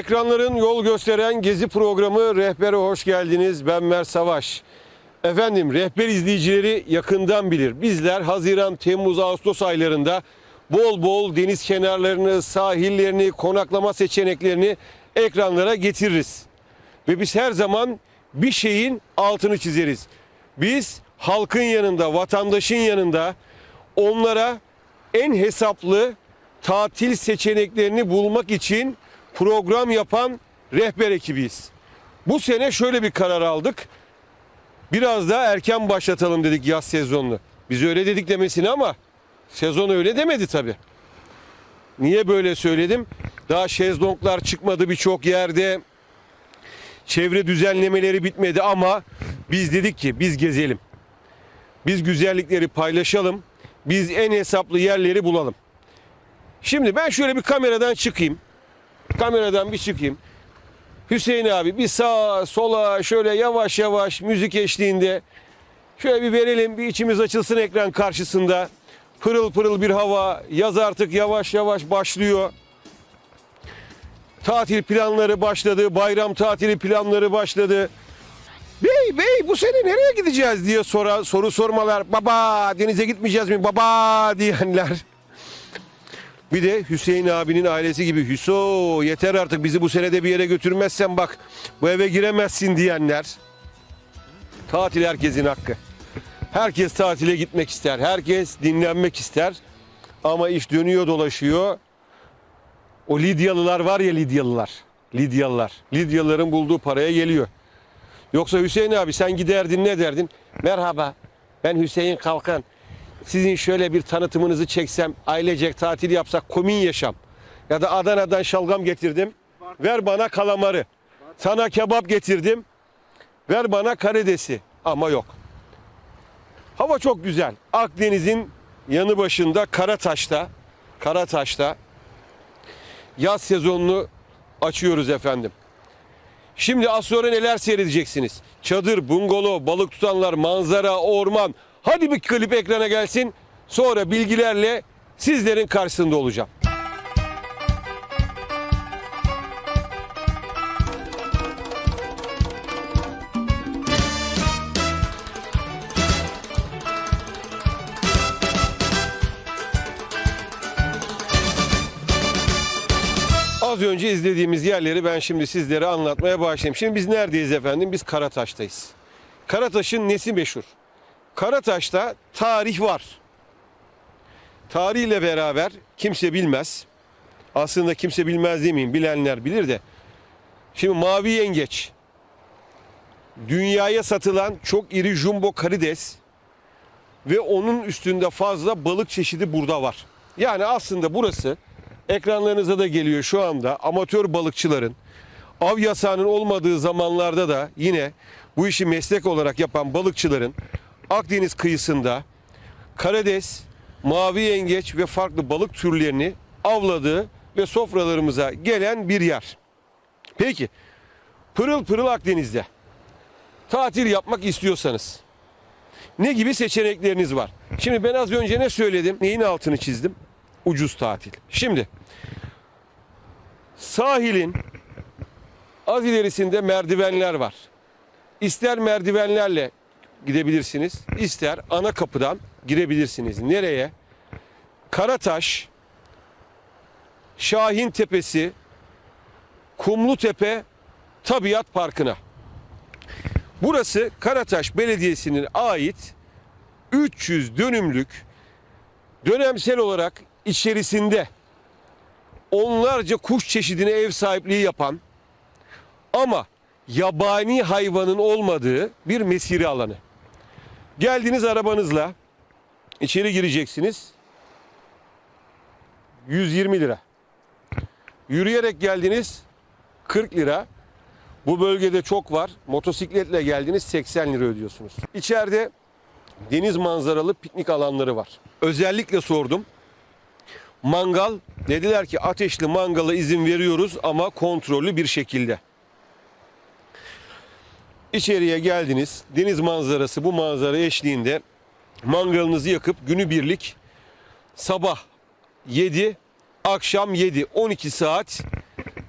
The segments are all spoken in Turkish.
Ekranların yol gösteren gezi programı Rehber'e hoş geldiniz. Ben Mert Savaş. Efendim rehber izleyicileri yakından bilir. Bizler Haziran, Temmuz, Ağustos aylarında bol bol deniz kenarlarını, sahillerini, konaklama seçeneklerini ekranlara getiririz. Ve biz her zaman bir şeyin altını çizeriz. Biz halkın yanında, vatandaşın yanında onlara en hesaplı tatil seçeneklerini bulmak için program yapan rehber ekibiyiz. Bu sene şöyle bir karar aldık. Biraz daha erken başlatalım dedik yaz sezonunu. Biz öyle dedik demesini ama sezon öyle demedi tabii. Niye böyle söyledim? Daha şezlonglar çıkmadı birçok yerde. Çevre düzenlemeleri bitmedi ama biz dedik ki biz gezelim. Biz güzellikleri paylaşalım. Biz en hesaplı yerleri bulalım. Şimdi ben şöyle bir kameradan çıkayım. Kameradan bir çıkayım. Hüseyin abi bir sağa sola şöyle yavaş yavaş müzik eşliğinde şöyle bir verelim bir içimiz açılsın ekran karşısında. Pırıl pırıl bir hava yaz artık yavaş yavaş başlıyor. Tatil planları başladı. Bayram tatili planları başladı. Bey bey bu sene nereye gideceğiz diye sora, soru sormalar. Baba denize gitmeyeceğiz mi baba diyenler. Bir de Hüseyin abinin ailesi gibi Hüso yeter artık bizi bu senede bir yere götürmezsen bak bu eve giremezsin diyenler. Tatil herkesin hakkı. Herkes tatile gitmek ister. Herkes dinlenmek ister. Ama iş dönüyor dolaşıyor. O Lidyalılar var ya Lidyalılar. Lidyalılar. Lidyalıların bulduğu paraya geliyor. Yoksa Hüseyin abi sen giderdin ne derdin? Merhaba ben Hüseyin Kalkan. Sizin şöyle bir tanıtımınızı çeksem, ailecek tatil yapsak komün yaşam. Ya da Adana'dan şalgam getirdim. Ver bana kalamarı. Sana kebap getirdim. Ver bana karidesi. Ama yok. Hava çok güzel. Akdeniz'in yanı başında Karataş'ta, Karataş'ta yaz sezonunu açıyoruz efendim. Şimdi az sonra neler seyredeceksiniz? Çadır, bungalov, balık tutanlar, manzara, orman. Hadi bir klip ekrana gelsin. Sonra bilgilerle sizlerin karşısında olacağım. Az önce izlediğimiz yerleri ben şimdi sizlere anlatmaya başlayayım. Şimdi biz neredeyiz efendim? Biz Karataş'tayız. Karataş'ın nesi meşhur? Karataş'ta tarih var. Tarihle beraber kimse bilmez. Aslında kimse bilmez demeyeyim. Bilenler bilir de. Şimdi mavi yengeç. Dünyaya satılan çok iri jumbo karides ve onun üstünde fazla balık çeşidi burada var. Yani aslında burası ekranlarınıza da geliyor şu anda amatör balıkçıların av yasağının olmadığı zamanlarda da yine bu işi meslek olarak yapan balıkçıların Akdeniz kıyısında karides, mavi yengeç ve farklı balık türlerini avladığı ve sofralarımıza gelen bir yer. Peki pırıl pırıl Akdeniz'de tatil yapmak istiyorsanız ne gibi seçenekleriniz var? Şimdi ben az önce ne söyledim? Neyin altını çizdim? Ucuz tatil. Şimdi sahilin az ilerisinde merdivenler var. İster merdivenlerle gidebilirsiniz, ister ana kapıdan girebilirsiniz. Nereye? Karataş, Şahin Tepesi, Kumlu Tepe Tabiat Parkı'na. Burası Karataş Belediyesi'nin ait 300 dönümlük dönemsel olarak içerisinde onlarca kuş çeşidine ev sahipliği yapan ama yabani hayvanın olmadığı bir mesire alanı. Geldiniz arabanızla içeri gireceksiniz. 120 lira. Yürüyerek geldiniz 40 lira. Bu bölgede çok var. Motosikletle geldiniz 80 lira ödüyorsunuz. İçeride deniz manzaralı piknik alanları var. Özellikle sordum. Mangal dediler ki ateşli mangala izin veriyoruz ama kontrollü bir şekilde. İçeriye geldiniz. Deniz manzarası bu manzara eşliğinde mangalınızı yakıp günübirlik sabah 7 akşam 7 12 saat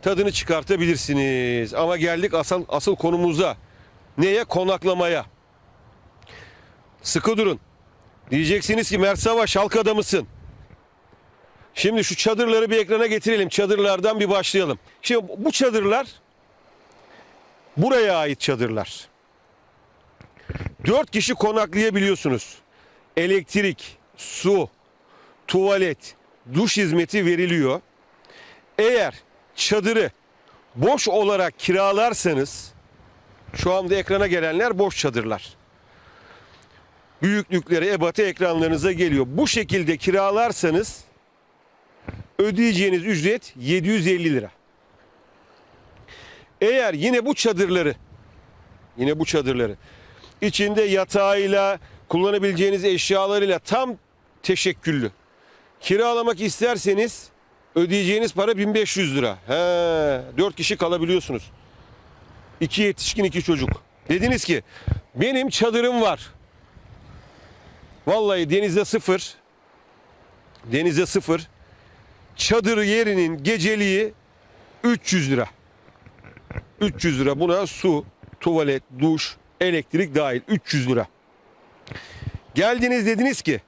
tadını çıkartabilirsiniz. Ama geldik asıl asıl konumuza. Neye? Konaklamaya. Sıkı durun. Diyeceksiniz ki Mert Savaş halk adamısın. Şimdi şu çadırları bir ekrana getirelim. Çadırlardan bir başlayalım. Şimdi bu çadırlar buraya ait çadırlar. Dört kişi konaklayabiliyorsunuz. Elektrik, su, tuvalet, duş hizmeti veriliyor. Eğer çadırı boş olarak kiralarsanız şu anda ekrana gelenler boş çadırlar. Büyüklükleri ebatı ekranlarınıza geliyor. Bu şekilde kiralarsanız ödeyeceğiniz ücret 750 lira. Eğer yine bu çadırları yine bu çadırları içinde yatağıyla kullanabileceğiniz eşyalarıyla tam teşekküllü kiralamak isterseniz ödeyeceğiniz para 1500 lira. He, 4 kişi kalabiliyorsunuz. 2 yetişkin 2 çocuk. Dediniz ki benim çadırım var. Vallahi denize sıfır. Denize sıfır. Çadır yerinin geceliği 300 lira. 300 lira buna su, tuvalet, duş, elektrik dahil 300 lira. Geldiniz dediniz ki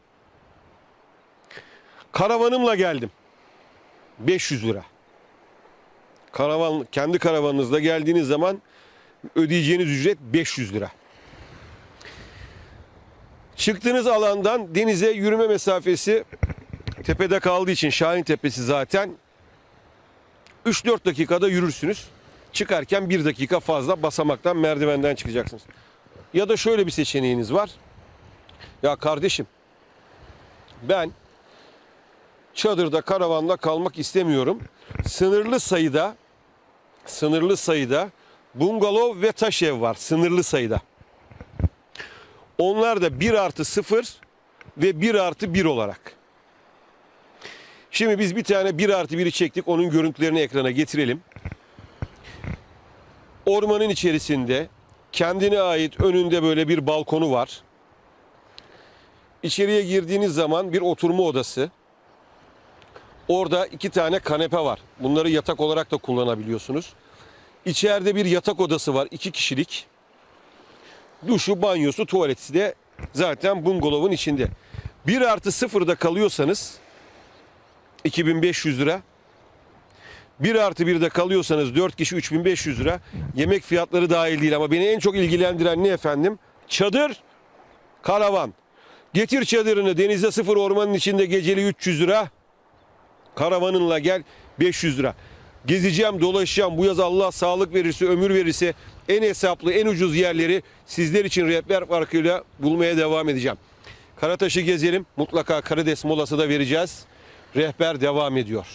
karavanımla geldim. 500 lira. Karavan kendi karavanınızla geldiğiniz zaman ödeyeceğiniz ücret 500 lira. Çıktığınız alandan denize yürüme mesafesi tepede kaldığı için Şahin Tepesi zaten 3-4 dakikada yürürsünüz. Çıkarken 1 dakika fazla basamaktan merdivenden çıkacaksınız. Ya da şöyle bir seçeneğiniz var. Ya kardeşim ben çadırda karavanda kalmak istemiyorum. Sınırlı sayıda sınırlı sayıda bungalov ve taş ev var. Sınırlı sayıda. Onlar da 1 artı 0 ve 1 artı 1 olarak. Şimdi biz bir tane 1 artı 1'i çektik. Onun görüntülerini ekrana getirelim. Ormanın içerisinde kendine ait önünde böyle bir balkonu var. İçeriye girdiğiniz zaman bir oturma odası. Orada iki tane kanepe var. Bunları yatak olarak da kullanabiliyorsunuz. İçeride bir yatak odası var. iki kişilik. Duşu, banyosu, tuvaleti de zaten bungalovun içinde. 1 artı sıfırda kalıyorsanız 2500 lira. 1 artı 1'de kalıyorsanız 4 kişi 3500 lira. Yemek fiyatları dahil değil ama beni en çok ilgilendiren ne efendim? Çadır, karavan. Getir çadırını denize sıfır ormanın içinde geceli 300 lira. Karavanınla gel 500 lira. Gezeceğim, dolaşacağım. Bu yaz Allah sağlık verirse, ömür verirse en hesaplı, en ucuz yerleri sizler için rehber farkıyla bulmaya devam edeceğim. Karataş'ı gezelim. Mutlaka Karides molası da vereceğiz. Rehber devam ediyor.